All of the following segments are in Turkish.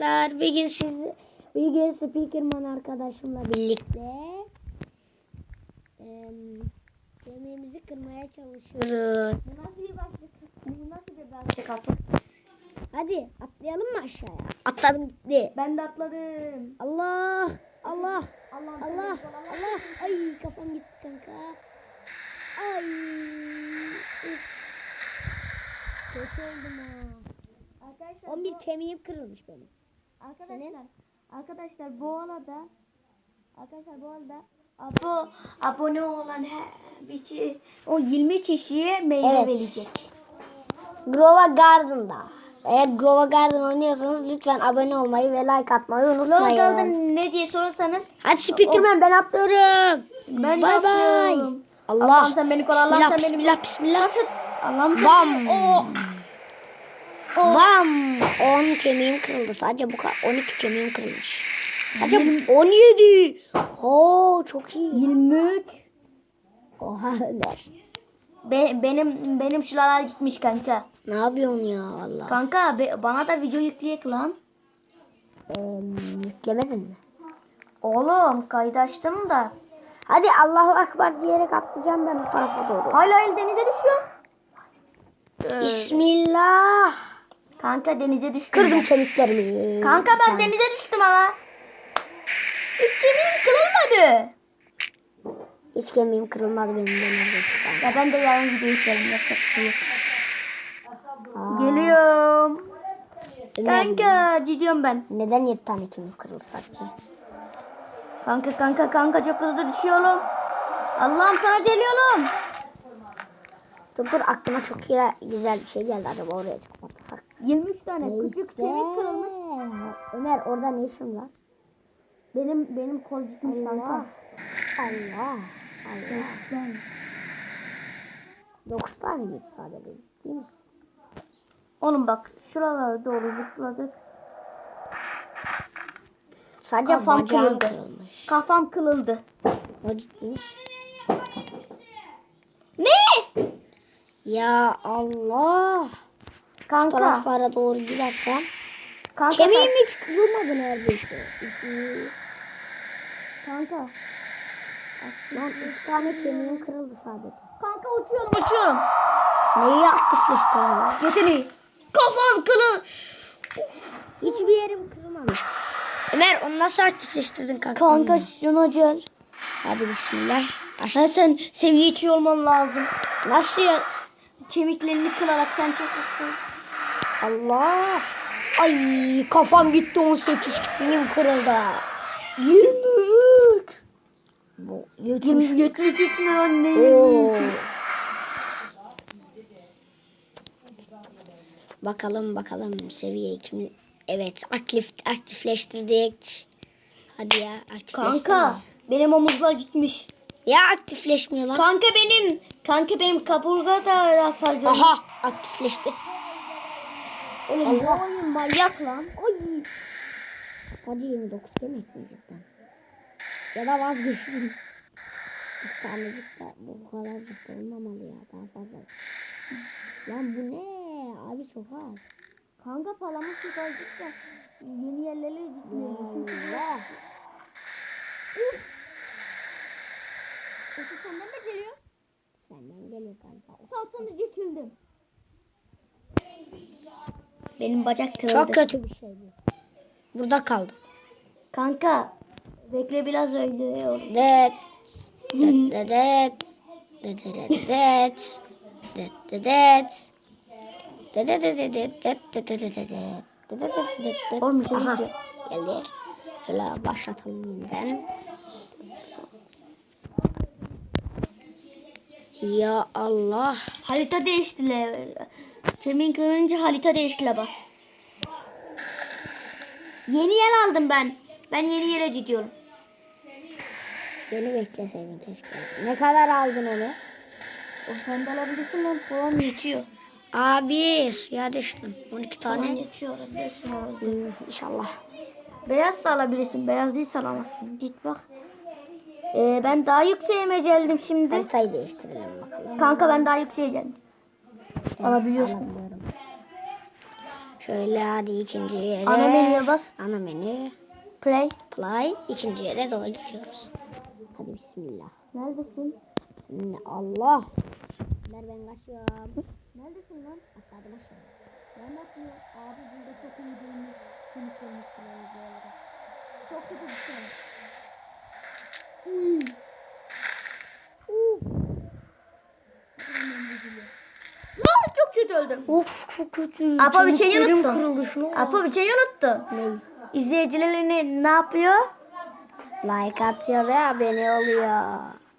Arkadaşlar bugün siz bugün Speakerman arkadaşımla birlikte kemiğimizi kırmaya çalışıyoruz. Bu nasıl bir başlık? Bu nasıl bir başlık attık? Hadi atlayalım mı aşağıya? Atladım gitti. Ben de atladım. Allah Allah Allah'ım Allah Allah ay kafam gitti kanka. Ay. Kötü oldum ha. Arkadaşlar 11 kemiğim kırılmış benim. Arkadaşlar, Senin? arkadaşlar bu arada arkadaşlar bu arada abo, abone olan her bir şey, o 20 kişiye mail Evet. verecek. Grova Garden'da. Eğer Grova Garden oynuyorsanız lütfen abone olmayı ve like atmayı unutmayın. Lokal'da ne diye sorarsanız Hadi Speakerman ben atlıyorum. ben bay. atlıyorum. Allah. Allah'ım sen beni koru, Allah'ım bismillah, sen beni bismillah, bismillah. Allah'ım sen Bam. O. Bam. 10 kemiğim kırıldı. Sadece bu kadar. 12 kemiğim kırılmış. Sadece 17. Oo çok iyi. 23 Oha Ömer. Be- benim benim şuralar gitmiş kanka. Ne yapıyorsun ya Allah? Kanka be- bana da video yükleyek lan. Ee, yüklemedin mi? Oğlum kaydı açtım da. Hadi Allahu Ekber diyerek atlayacağım ben bu tarafa doğru. Hala el denize düşüyor. Bismillah. Kanka denize düştüm. Kırdım ben. kemiklerimi. Kanka ben tane. denize düştüm ama. Hiç kemiğim kırılmadı. Hiç kemiğim kırılmadı benim de neredeyse. Ya ben de yarın video yüklerim yapacak bir şey yok. Geliyorum. Kanka gidiyorum ben. Neden 7 tane kemik kırılsak ki? Kanka kanka kanka çok hızlı düşüyorum. Allah'ım sana geliyorum. Dur dur aklıma çok güzel bir şey geldi. Acaba oraya çıkmasak. 23 tane küçük Neyse. kemik kırılmış. Ömer orada ne işin var? Benim benim kol gitmiş Allah. Allah. Allah. Ben. 9 tane miydi sadece? Değil mi? Oğlum bak şuralara doğru zıpladık. Sadece Kafam kırıldı. kırılmış. Kafam kırıldı. O misin? Ne? Ya Allah. Şu Kanka. taraflara doğru gidersem. Kanka. Kemiğim hiç kırılmadı neredeyse. Kanka. Lan iki tane kemiğim kırıldı sadece. Kanka uçuyorum uçuyorum. Neyi aktifleştirelim? Yeteneği. Kafam kılı. Hiçbir yerim kırılmamış. Ömer onu nasıl aktifleştirdin kanka? Kanka şunu gel. Hadi bismillah. Ha, sen seviye içi olman lazım. Nasıl ya? Kemiklerini kırarak sen çok hızlı. Allah. Ay kafam gitti 18 kemiğim kırıldı. 23. Bu 20, 73 ne lan ne Oo. 20'si? Bakalım bakalım seviye 2 Evet aktif aktifleştirdik. Hadi ya aktifleştir. Kanka benim omuzlar gitmiş. Ya aktifleşmiyor lan. Kanka benim kanka benim kaburga da hasar. Aha aktifleşti. Oğlum bu oyun manyak lan. Ay. Hadi 29 demek mi cidden? Ya da vazgeçtim. Bir tanecik de bu kadarcık da olmamalı ya daha fazla. Lan bu ne? Abi çok az. Kanka palamut çıkardık da yeni yerlere gitmiyoruz. Allah. Sesi senden de geliyor. Senden geliyor galiba. Salsanı geçildim. Benim bacak kırıldı. Çok kötü bir şey bu. Burada kaldım. Kanka bekle biraz ölüyorum. Det. Det det det. Det det det det. Det det det. Det det det det det. Det det det det şey Aha. Geldi. Şöyle başlatalım yeniden. Ya Allah. Harita değiştiler. Temin kırınca harita değiştiler bas. Yeni yer aldım ben. Ben yeni yere gidiyorum. Beni bekleseydin keşke. Ne kadar aldın onu? O sen de alabilirsin lan. Puan yetiyor. Abi suya düştüm. 12 Puan tane. yetiyor. alabilirsin orada. Hmm, İnşallah. Beyaz da alabilirsin. Beyaz değil alamazsın. Git bak. Ee, ben daha yükseğime geldim şimdi. Haritayı değiştirelim bakalım. Kanka ben daha yükseğe geldim. Alabiliyorsun. Şöyle hadi ikinci yere. Ana menüye bas. Ana menü. Play. Play. ikinci yere dolduruyoruz. Hadi bismillah. Neredesin? Ne Allah. Ver ben kaçıyorum. Neredesin lan? Atladım aşağı. Ben bakmıyorum. Abi burada çok iyi değil mi? Seni sormuştum bu arada. Çok kötü bir şey. Hmm. Lan çok kötü öldüm. Of çok kötü. Apa bir şey bak. Apa bir şey unuttun. Ne? İzleyicilerini ne yapıyor? Like atıyor ve abone oluyor.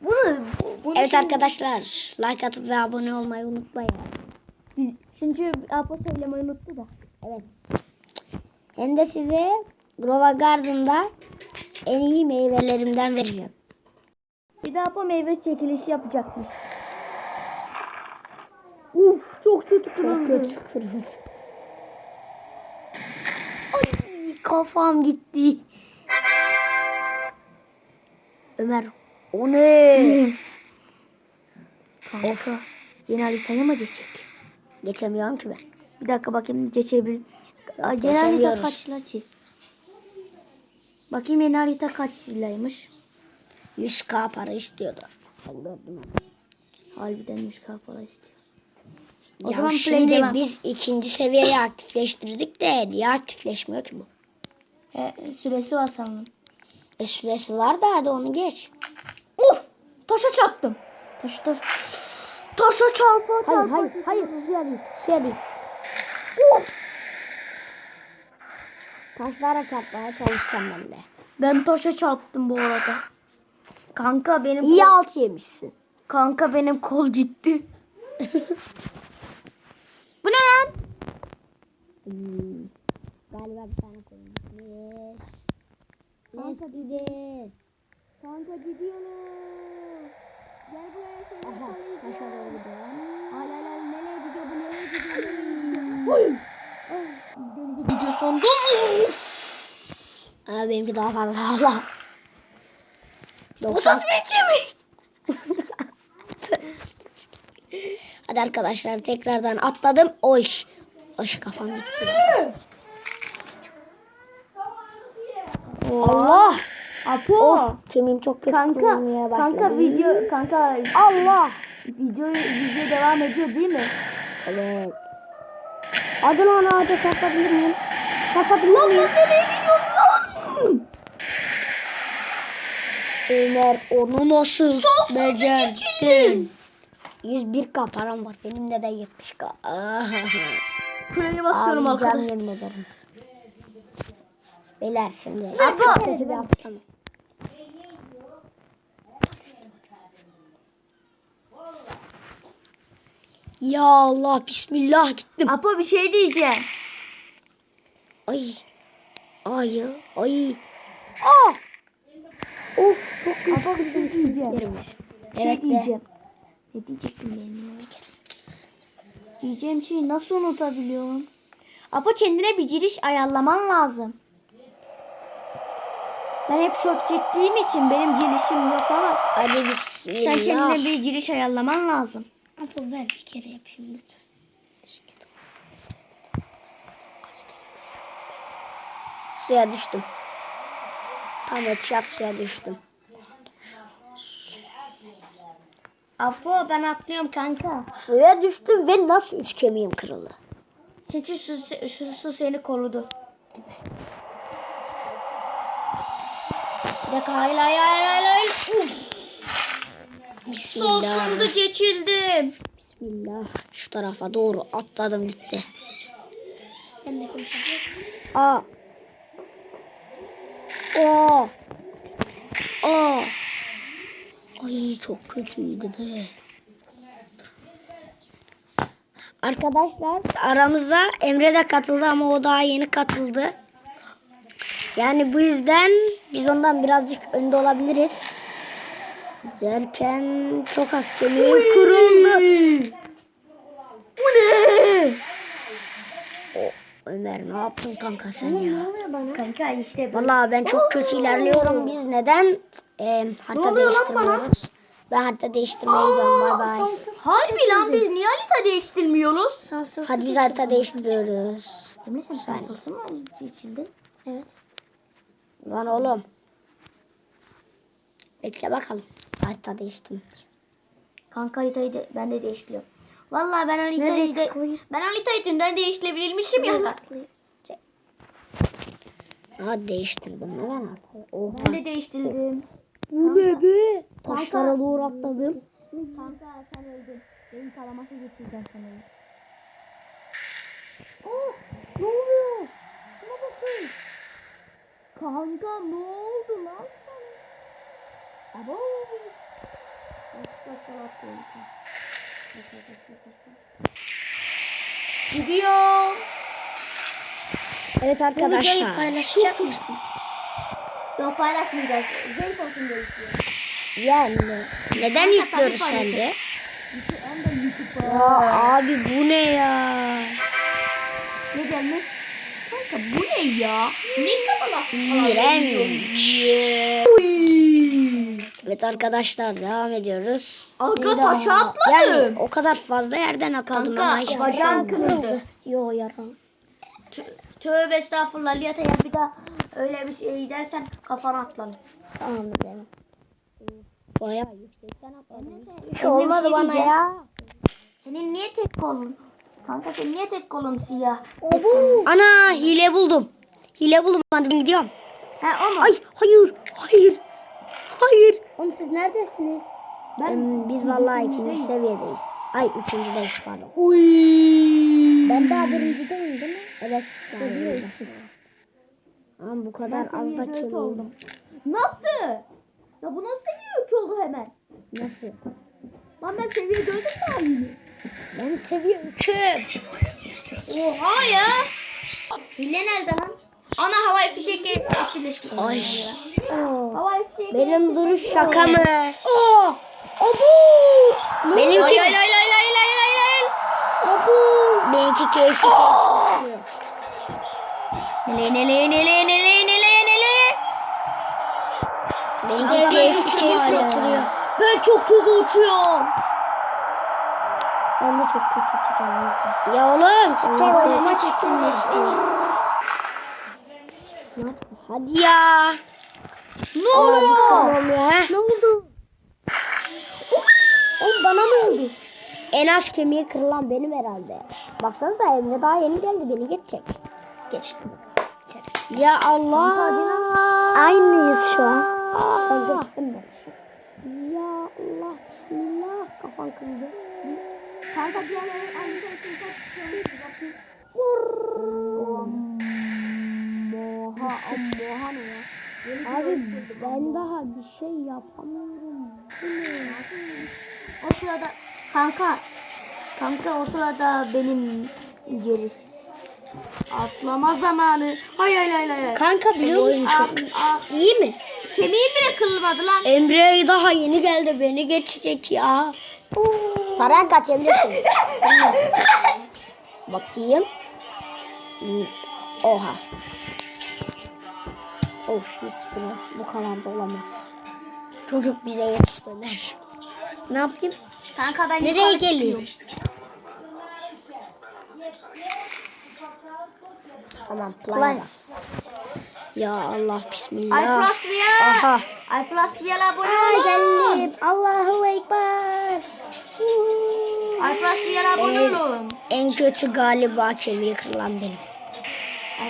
Bunu, bunu Evet şimdi- arkadaşlar like atıp ve abone olmayı unutmayın. Çünkü Apa söylemeyi unuttu da. Evet. Hem de size Grova Garden'da en iyi meyvelerimden vereceğim. Bir de Apa meyve çekilişi yapacakmış. Uf çok kötü Çok kırıldı. kötü kırıldı. Ay kafam gitti. Ömer o ne? Kanka yeni haritaya mı geçecek? Geçemiyorum ki ben. Bir dakika bakayım geçebil. Aa, Yeni harita Geçemiyoruz. kaç lira? Bakayım yeni harita kaç liraymış? 100k para istiyordu. Ben gördüm. Harbiden 100k para istiyor. O ya zaman play şimdi devam. biz ikinci seviyeyi aktifleştirdik de niye aktifleşmiyor ki bu? He, süresi var sanırım. E süresi var da hadi onu geç. Of! Taşa çarptım. Taş taş. Taşa çarpa Hayır çarpa. hayır hayır suya değil suya değil. Of! Taşlara çarpmaya çalışacağım ben de. Ben taşa çarptım bu arada. Kanka benim İyi kol, alt yemişsin. kanka benim kol ciddi. bu ne lan? Hmm. Galiba bir tane koyun gitmiş. Do this. Kanka gidiyoruz. Gel buraya seni Aha taşa doğru gidiyorum. Al al al nereye gidiyor bu nereye gidiyor gidiyor? Denize gidiyor sonunda. Aa, benimki daha fazla Allah. 90. mi? Hadi arkadaşlar tekrardan atladım. Oy. Oy kafam gitti. Allah. Apo. Of kemiğim çok kötü Kanka, kırılmaya başladı. kanka video, kanka Allah. video, video devam ediyor değil mi? Evet. Hadi lan ağaca çarpabilir miyim? Çarpabilir miyim? nereye gidiyorsun? Ömer onu nasıl becerdin? geçildin. 101k param var. Benim de de 70k. Ah. Kuleye basıyorum Ağlayacağım arkadaşlar. yemin ederim. Beyler şimdi. Abla. Kötü bir. Ya Allah bismillah gittim. Apo bir şey diyeceğim. Ay. Ay. Ay. Ah. Of çok kötü. Apo bir şey diyeceğim. Şey Evet diyeceğim. Ne diyecektim ben ya? Diyeceğim şeyi nasıl unutabiliyorum? Apo kendine bir giriş ayarlaman lazım. Ben hep şok çektiğim için benim girişim yok ama Hadi sen bismillah. kendine bir giriş ayarlaman lazım. Abla ver bir kere yapayım lütfen. Suya düştüm. Tam headshot suya düştüm. Apo ben atlıyorum kanka. Suya düştüm ve nasıl üç kemiğim kırıldı? Çünkü su, su, su seni korudu. Bir dakika hayır hayır hayır hayır. hayır. Uf, Bismillah. sonunda geçildim. Bismillah. Şu tarafa doğru atladım gitti. Ben de konuşayım. Aa. Oo. Aa. Ay çok kötüydü be. Arkadaşlar aramızda Emre de katıldı ama o daha yeni katıldı. Yani bu yüzden biz ondan birazcık önde olabiliriz. Derken çok az kemiğim kırıldı. Bu ne? Ömer ne yaptın kanka sen ya? Kanka işte bu. Vallahi ben çok kötü ilerliyorum. Biz neden e, harita değiştirmiyoruz? Ben harita değiştirmeye gidiyorum. Bay bay. Harbi lan biz niye harita değiştirmiyoruz? Hadi biz harita değiştiriyoruz. Emre sen nasılsın mı seçildin? Evet. Lan oğlum. Bekle bakalım. Harita değiştim. Kanka haritayı de, ben de değiştiriyorum. Vallahi ben haritayı de, ben haritayı dünden değiştirebilmişim ya. Ha değiştirdim lan haritayı. Oha. Ben de değiştirdim. Bu ne be? Kanka. Taşlara doğru atladım. Kanka sen öldün. Benim kalaması geçireceğim sana. Aa, ne oluyor? Şuna bakın. Kanka ne oldu lan sana? Abo. Gidiyor. Evet arkadaşlar. paylaşacak mısınız? Yok paylaşmayacağız. Zevk olsun diye istiyorum. Yani. Neden yüklüyoruz sence? Ya abi bu ne ya? Ne gelmiş? Kanka bu ne ya? Ne kabalasın? İğrenç. Evet arkadaşlar devam ediyoruz. Aga taşa atladım. Yani o kadar fazla yerden atladım Kanka, ama şey bacağım olmadı. kırıldı. Yo yara. Tö- Tövbe estağfurullah Liyata ya bir daha öyle bir şey dersen kafana atlanır. Tamam devam. Bayağı yüksekten atladım. Hiç olmadı şey bana ya. Senin niye tek kolun? Kanka senin niye tek kolun siyah? Ana hile buldum. Hile buldum hadi ben gidiyorum. O mu? Ay hayır hayır. Hayır. Oğlum siz neredesiniz? Em, biz vallahi ikinci seviyedeyiz. Ay üçüncüdeyiz pardon. Uy. Ben daha birincideyim değil mi? Evet. Ama bu kadar az da kim oldum. Nasıl? Ya bu nasıl seviye 3 oldu hemen? Nasıl? Lan ben seviye 4'üm daha yeni. Ben seviye üçüm. Oha ya. Hile nerede lan? Ana havai fişekle etkileşti. Ay. Benim duruş şaka mı? Oh. Abu. Benimki, Lay lay lay lay lay lay lay. Abu. Benimki keyifli keyifli oturuyor. Nele nele nele nele nele nele. Benimki keyifli keyifli oturuyor. Ben çok hızlı uçuyorum. Ben de çok kötü uçacağım. Ya oğlum tekrar oynamak istiyorum. Hadi ya. Ne Aa, bir oluyor? tamam ya. Ne oldu? Oğlum bana ne oldu? En az kemiği kırılan benim herhalde. Baksanıza Emre daha yeni geldi beni geçecek. Geçti. Ya Allah. Aynıyız şu an. Sen geçtin ben şu an. Ya Allah bismillah kafan kırıldı. Kanka diğerleri aynı şey Moha moha ne ya? Abi ben daha bir şey yapamıyorum. O sırada kanka kanka o sırada benim geliş. Atlama zamanı. Hay hay hay hay. Kanka biliyor musun? Ah, Çok iyi mi? Kemiğim bile kırılmadı lan. Emre daha yeni geldi beni geçecek ya. Paran kaç Emre'sin? Bakayım. Oha. Oh shit bro. Bu kadar da olamaz. Çocuk bize yetişti Ömer. Ne yapayım? Kanka ben Nereye geleyim? Tamam play bas. Ya Allah bismillah. Real. Aha. Ay plus Real abone olun. geldim. Allahu Ekber. Ay plus Real abone Evet. olun. En kötü galiba kemiği kırılan benim.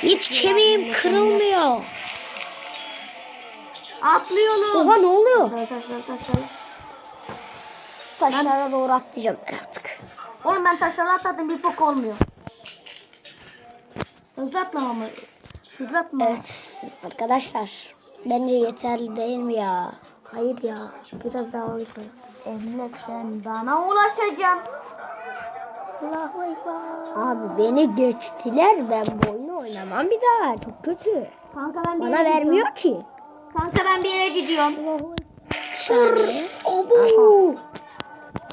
Hiç kemiğim kırılmıyor. Atlıyorum. Oha ne oluyor? Taşlar taşlar taşlar. Taşlara doğru atlayacağım ben artık. Oğlum ben taşlara atladım bir bok olmuyor. Hızlı atlamamı. Hızlı atma. Evet arkadaşlar. Bence yeterli değil mi ya? Hayır ya. Biraz daha oynayalım. Emre sen bana ulaşacaksın. Allahu Ekber. Abi beni geçtiler. Ben bu oyunu oynamam bir daha. Çok kötü. Kanka ben Bana vermiyor ki. Kanka ben bir yere gidiyorum. Bir saniye.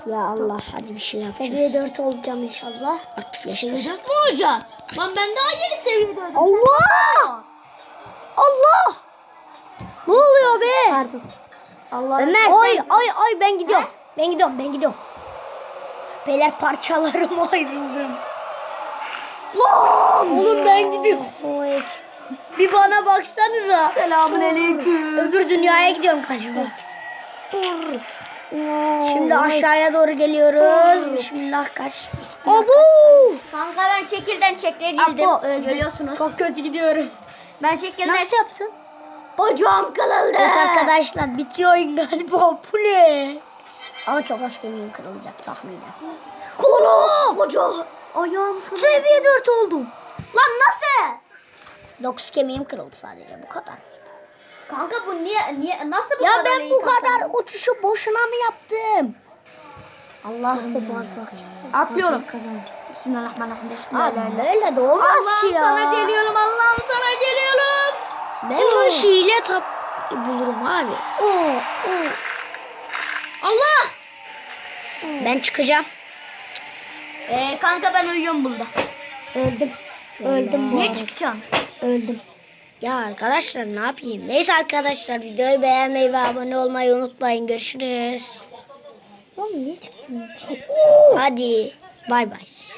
Ya Allah hadi bir şey yapacağız. Seviye 4 olacağım inşallah. Aktifleştir. Seviye 4 mü olacaksın? Lan ben daha yeni seviye 4'üm. Allah! Allah! Ne oluyor be? Pardon. Allah Ömer Oy oy oy ben gidiyorum. Ben gidiyorum ben gidiyorum. Beyler parçalarıma ayrıldım. Lan! Oğlum ben gidiyorum. Bir bana baksanıza. Selamun aleyküm. Öbür dünyaya gidiyorum galiba. Şimdi aşağıya doğru geliyoruz. Bismillah kaç. Bismillah Kanka ben şekilden şekle Apo, öldü. Görüyorsunuz. Çok kötü gidiyorum. Ben şekilden... Nasıl yaptın? Bacağım kırıldı. Evet arkadaşlar bitiyor oyun galiba. Bu ne? Ama çok az kemiğim kırılacak tahminen. Kolum. Koca. Ayağım kırıldı. Seviye 4 oldum. Lan nasıl? 9 kemiğim kırıldı sadece bu kadar. Kanka bu niye niye nasıl bu Ya kadar ben bu kadar kazandın? uçuşu boşuna mı yaptım? Allah'ım bu fazla. Atlıyorum. Bismillahirrahmanirrahim. Bismillahirrahmanirrahim. böyle de olmaz ki Allah'ım ya. sana geliyorum. Allah'ım sana geliyorum. Ben bu hile tap bulurum abi. Allah. Ben çıkacağım. Ee, kanka ben uyuyorum burada. Öldüm. Öldüm bu Ne arada. çıkacaksın? Öldüm. Ya arkadaşlar ne yapayım? Neyse arkadaşlar videoyu beğenmeyi ve abone olmayı unutmayın. Görüşürüz. Oğlum niye çıktın? Hadi bay bay.